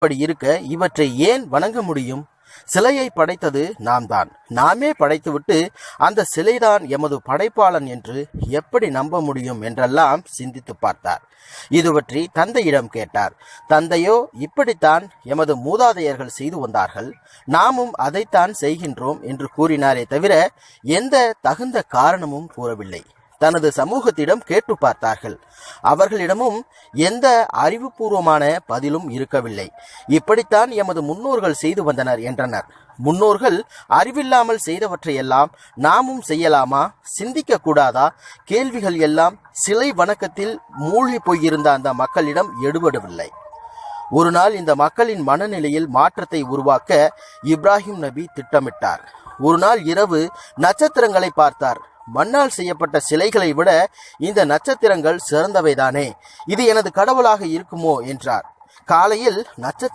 இப்படி இருக்க இவற்றை ஏன் வணங்க முடியும்? சிலையை படைத்தது நாம் தான் நாமே படைத்துவிட்டு அந்த சிலைதான் எமது படைப்பாளன் என்று எப்படி நம்ப முடியும் என்றெல்லாம் சிந்தித்து பார்த்தார். இது பற்றி தந்தையிடம் கேட்டார். தந்தையோ இப்படித்தான் எமது மூதாதையர்கள் செய்து வந்தார்கள். நாமும் அதைத்தான் செய்கின்றோம் என்று கூறினாரே தவிர எந்த தகுந்த காரணமும் கூறவில்லை. தனது சமூகத்திடம் கேட்டு பார்த்தார்கள். அவர்களிடமும் எந்த அறிவுபூர்வமான பதிலும் இருக்கவில்லை. இப்படித்தான் எமது முன்னோர்கள் செய்து வந்தனர் என்றனர். முன்னோர்கள் அறிவில்லாமல் செய்தவற்றையெல்லாம் நாமும் செய்யலாமா? சிந்திக்க கூடாதா? கேள்விகள் எல்லாம் சிலை வணக்கத்தில் மூழ்கி போயிருந்த அந்த மக்களிடம் எடுபடவில்லை. ஒரு நாள் இந்த மக்களின் மனநிலையில் மாற்றத்தை உருவாக்க இப்ராஹிம் நபி திட்டமிட்டார். ஒரு நாள் இரவு நட்சத்திரங்களை பார்த்தார். மண்ணால் செய்யப்பட்ட சிலைகளை விட இந்த நட்சத்திரங்கள் சிறந்தவைதானே. இது எனது கடவுளாக இருக்குமோ? என்றார். காலையில் நட்சத்திர